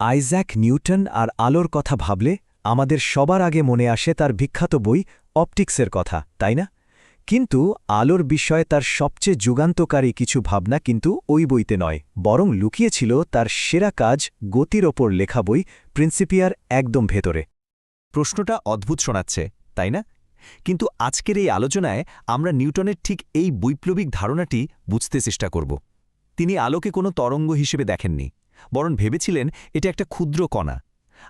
Isaac Newton আর আলোর কথা ভাবলে আমাদের সবার আগে মনে আসে তার বিখ্যাত বই অপটিক্সের কথা, তাই না? কিন্তু আলোর বিষয়ে তার সবচেয়ে যুগান্তকারী কিছু ভাবনা কিন্তু ওই বইতে নয়, বরং লুকিয়েছিল তার সেরা কাজ গতির ওপর লেখা বই প্রিন্সিপিয়ার একদম ভেতরে। প্রশ্নটা অদ্ভুত শোনাচ্ছে, তাই না? কিন্তু আজকের এই আলোচনায় আমরা নিউটনের ঠিক এই বৈপ্লবিক ধারণাটি বুঝতে চেষ্টা করব। তিনি আলোকে কোনো তরঙ্গ হিসেবে দেখেননি। বরং ভেবেছিলেন এটা একটা ক্ষুদ্র কণা।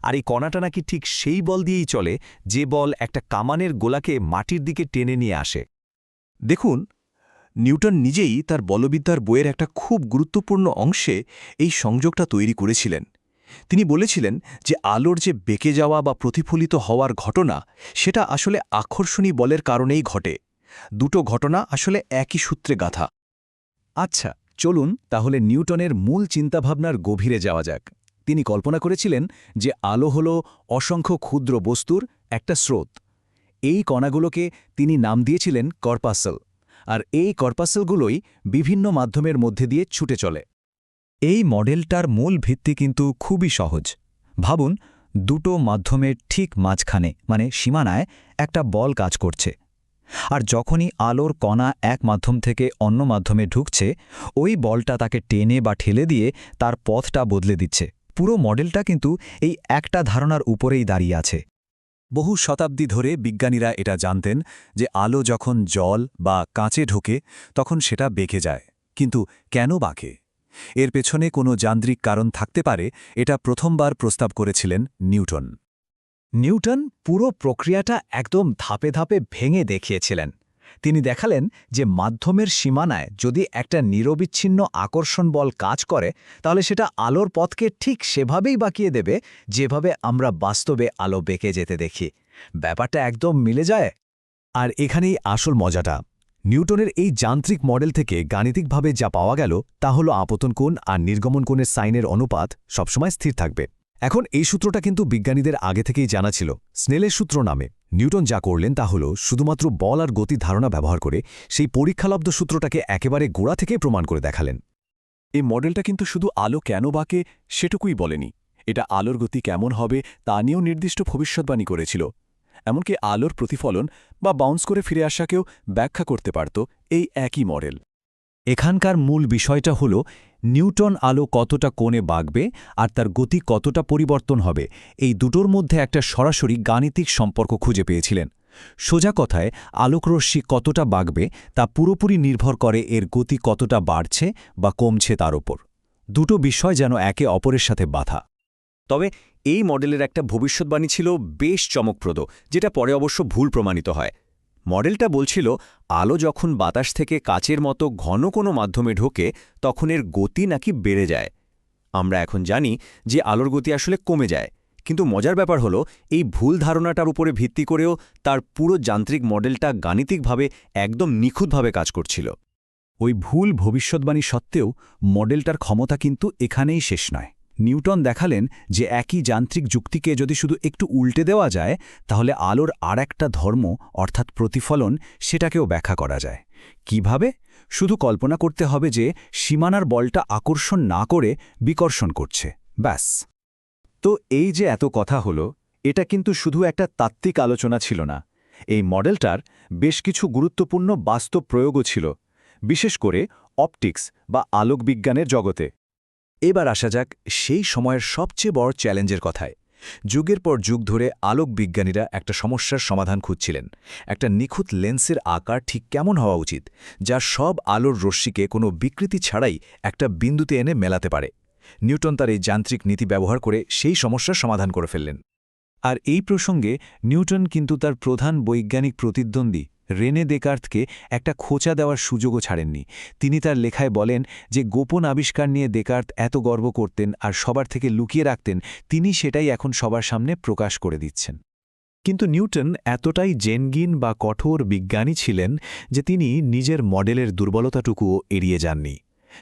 আর এই কণাটা নাকি ঠিক সেই বল দিয়েই চলে, যে বল একটা কামানের গোলাকে মাটির দিকে টেনে নিয়ে আসে। দেখুন, নিউটন নিজেই তার বলবিদ্যার বইয়ের একটা খুব গুরুত্বপূর্ণ অংশে এই সংযোগটা তৈরি করেছিলেন। তিনি বলেছিলেন যে আলোর যে বেঁকে যাওয়া বা প্রতিফলিত হওয়ার ঘটনা, সেটা আসলে আকর্ষণী বলের কারণেই ঘটে। দুটো ঘটনা আসলে একই সূত্রে গাথা। আচ্ছা চলুন তাহলে নিউটনের মূল চিন্তাভাবনার গভীরে যাওয়া যাক। তিনি কল্পনা করেছিলেন যে আলো হল অসংখ্য ক্ষুদ্র বস্তুর একটা স্রোত। এই কণাগুলোকে তিনি নাম দিয়েছিলেন করপাসল, আর এই করপাসলগুলোই বিভিন্ন মাধ্যমের মধ্যে দিয়ে ছুটে চলে। এই মডেলটার মূল ভিত্তি কিন্তু খুবই সহজ। ভাবুন, দুটো মাধ্যমের ঠিক মাঝখানে মানে সীমানায় একটা বল কাজ করছে। আর যখনই আলোর কণা এক মাধ্যম থেকে অন্য মাধ্যমে ঢুকছে, ওই বলটা তাকে টেনে বা ঠেলে দিয়ে তার পথটা বদলে দিচ্ছে। পুরো মডেলটা কিন্তু এই একটা ধারণার উপরেই দাঁড়িয়ে আছে। বহু শতাব্দী ধরে বিজ্ঞানীরা এটা জানতেন যে আলো যখন জল বা কাঁচে ঢোকে, তখন সেটা বেঁকে যায়। কিন্তু কেন বাঁকে? এর পেছনে কোনো যান্ত্রিক কারণ থাকতে পারে, এটা প্রথমবার প্রস্তাব করেছিলেন নিউটন। নিউটন পুরো প্রক্রিয়াটা একদম ধাপে ধাপে ভেঙে দেখিয়েছিলেন। তিনি দেখালেন যে মাধ্যমের সীমানায় যদি একটা নিরবিচ্ছিন্ন আকর্ষণ বল কাজ করে, তাহলে সেটা আলোর পথকে ঠিক সেভাবেই বাঁকিয়ে দেবে, যেভাবে আমরা বাস্তবে আলো বেঁকে যেতে দেখি। ব্যাপারটা একদম মিলে যায়। আর এখানেই আসল মজাটা। নিউটনের এই যান্ত্রিক মডেল থেকে গাণিতিকভাবে যা পাওয়া গেল, তা হল আপতন কোণ আর নির্গমন কোণের সাইনের অনুপাত সবসময় স্থির থাকবে। এখন এই সূত্রটা কিন্তু বিজ্ঞানীদের আগে থেকেই জানা ছিল। স্নেলের সূত্র নামে। নিউটন যা করলেন তা হল, শুধুমাত্র বল আর গতি ধারণা ব্যবহার করে সেই পরীক্ষালব্ধ সূত্রটাকে একেবারে গোড়া থেকেই প্রমাণ করে দেখালেন। এই মডেলটা কিন্তু শুধু আলো কেন বাঁকে সেটুকুই বলেনি। এটা আলোর গতি কেমন হবে তা নিয়েও নির্দিষ্ট ভবিষ্যৎবাণী করেছিল। এমনকি আলোর প্রতিফলন বা বাউন্স করে ফিরে আসাকেও ব্যাখ্যা করতে পারত এই একই মডেল। এখানকার মূল বিষয়টা হল নিউটন আলো কতটা কোণে বাগবে আর তার গতি কতটা পরিবর্তন হবে, এই দুটোর মধ্যে একটা সরাসরি গাণিতিক সম্পর্ক খুঁজে পেয়েছিলেন। সোজা কথায়, আলোকরশ্মি কতটা বাগবে তা পুরোপুরি নির্ভর করে এর গতি কতটা বাড়ছে বা কমছে তার ওপর। দুটো বিষয় যেন একে অপরের সাথে বাধা। তবে এই মডেলের একটা ভবিষ্যৎবাণী ছিল বেশ চমকপ্রদ, যেটা পরে অবশ্য ভুল প্রমাণিত হয়। মডেলটা বলছিল, আলো যখন বাতাস থেকে কাচের মতো ঘন কোনো মাধ্যমে ঢোকে, তখন এর গতি নাকি বেড়ে যায়। আমরা এখন জানি যে আলোর গতি আসলে কমে যায়। কিন্তু মজার ব্যাপার হলো, এই ভুল ধারণাটার উপরে ভিত্তি করেও তার পুরো যান্ত্রিক মডেলটা গাণিতিকভাবে একদম নিখুঁতভাবে কাজ করছিল। ওই ভুল ভবিষ্যৎবাণী সত্ত্বেও মডেলটার ক্ষমতা কিন্তু এখানেই শেষ নয়। নিউটন দেখালেন যে একই যান্ত্রিক যুক্তিকে যদি শুধু একটু উল্টে দেওয়া যায়, তাহলে আলোর আর একটা ধর্ম, অর্থাৎ প্রতিফলন, সেটাকেও ব্যাখ্যা করা যায়। কীভাবে? শুধু কল্পনা করতে হবে যে সীমানার বলটা আকর্ষণ না করে বিকর্ষণ করছে। ব্যাস। তো এই যে এত কথা হলো, এটা কিন্তু শুধু একটা তাত্ত্বিক আলোচনা ছিল না। এই মডেলটার বেশ কিছু গুরুত্বপূর্ণ বাস্তব প্রয়োগও ছিল, বিশেষ করে অপটিক্স বা আলোকবিজ্ঞানের জগতে। এবার আসা যাক সেই সময়ের সবচেয়ে বড় চ্যালেঞ্জের কথায়। যুগের পর যুগ ধরে আলোক বিজ্ঞানীরা একটা সমস্যার সমাধান খুঁজছিলেন। একটা নিখুঁত লেন্সের আকার ঠিক কেমন হওয়া উচিত, যা সব আলোর রশ্মিকে কোনো বিকৃতি ছাড়াই একটা বিন্দুতে এনে মেলাতে পারে। নিউটন তার এই যান্ত্রিক নীতি ব্যবহার করে সেই সমস্যার সমাধান করে ফেললেন। আর এই প্রসঙ্গে নিউটন কিন্তু তার প্রধান বৈজ্ঞানিক প্রতিদ্বন্দ্বী রেনে দেকার্থকে একটা খোঁচা দেওয়ার সুযোগও ছাড়েননি। তিনি তার লেখায় বলেন যে, গোপন আবিষ্কার নিয়ে দেকার্থ এত গর্ব করতেন আর সবার থেকে লুকিয়ে রাখতেন, তিনি সেটাই এখন সবার সামনে প্রকাশ করে দিচ্ছেন। কিন্তু নিউটন এতটাই জেনগিন বা কঠোর বিজ্ঞানী ছিলেন যে, তিনি নিজের মডেলের দুর্বলতাটুকুও এড়িয়ে যাননি।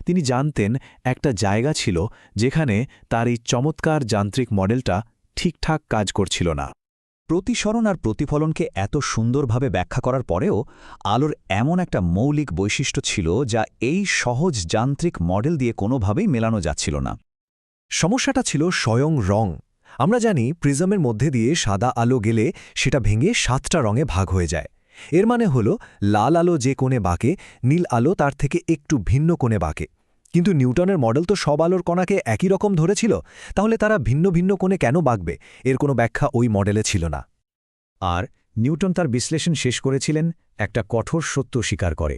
তিনি জানতেন একটা জায়গা ছিল যেখানে তার এই চমৎকার যান্ত্রিক মডেলটা ঠিকঠাক কাজ করছিল না। প্রতিসরণ আর প্রতিফলনকে এত সুন্দরভাবে ব্যাখ্যা করার পরেও আলোর এমন একটা মৌলিক বৈশিষ্ট্য ছিল যা এই সহজ যান্ত্রিক মডেল দিয়ে কোনোভাবেই মেলানো যাচ্ছিল না। সমস্যাটা ছিল স্বয়ং রং। আমরা জানি প্রিজমের মধ্যে দিয়ে সাদা আলো গেলে সেটা ভেঙে সাতটা রঙে ভাগ হয়ে যায়। এর মানে হল লাল আলো যে কোণে বাঁকে, নীল আলো তার থেকে একটু ভিন্ন কোণে বাঁকে। কিন্তু নিউটনের মডেল তো সব আলোর কণাকে একই রকম ধরেছিল, তাহলে তারা ভিন্ন ভিন্ন কোণে কেন বাঁকবে? এর কোনো ব্যাখ্যা ওই মডেলে ছিল না। আর নিউটন তার বিশ্লেষণ শেষ করেছিলেন একটা কঠোর সত্য স্বীকার করে।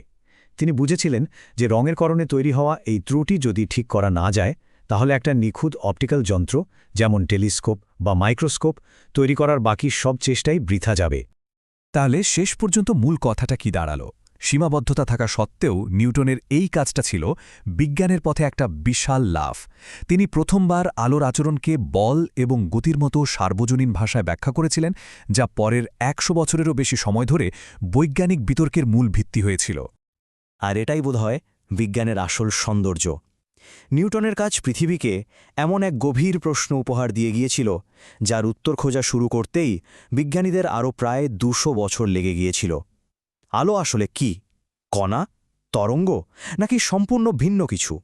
তিনি বুঝেছিলেন যে রঙের কারণে তৈরি হওয়া এই ত্রুটি যদি ঠিক করা না যায়, তাহলে একটা নিখুঁত অপটিক্যাল যন্ত্র, যেমন টেলিস্কোপ বা মাইক্রোস্কোপ, তৈরি করার বাকি সব চেষ্টাই বৃথা যাবে। তাহলে শেষ পর্যন্ত মূল কথাটা কি দাঁড়াল? সীমাবদ্ধতা থাকা সত্ত্বেও নিউটনের এই কাজটা ছিল বিজ্ঞানের পথে একটা বিশাল লাভ তিনি প্রথমবার আলোর আচরণকে বল এবং গতির মতো সার্বজনীন ভাষায় ব্যাখ্যা করেছিলেন, যা পরের একশো বছরেরও বেশি সময় ধরে বৈজ্ঞানিক বিতর্কের মূল ভিত্তি হয়েছিল। আর এটাই বোধহয় বিজ্ঞানের আসল সৌন্দর্য। নিউটনের কাজ পৃথিবীকে এমন এক গভীর প্রশ্ন উপহার দিয়ে গিয়েছিল, যার উত্তর খোঁজা শুরু করতেই বিজ্ঞানীদের আরও প্রায় দুশো বছর লেগে গিয়েছিল। আলো আসলে কি? কণা? তরঙ্গ? নাকি সম্পূর্ণ ভিন্ন কিছু?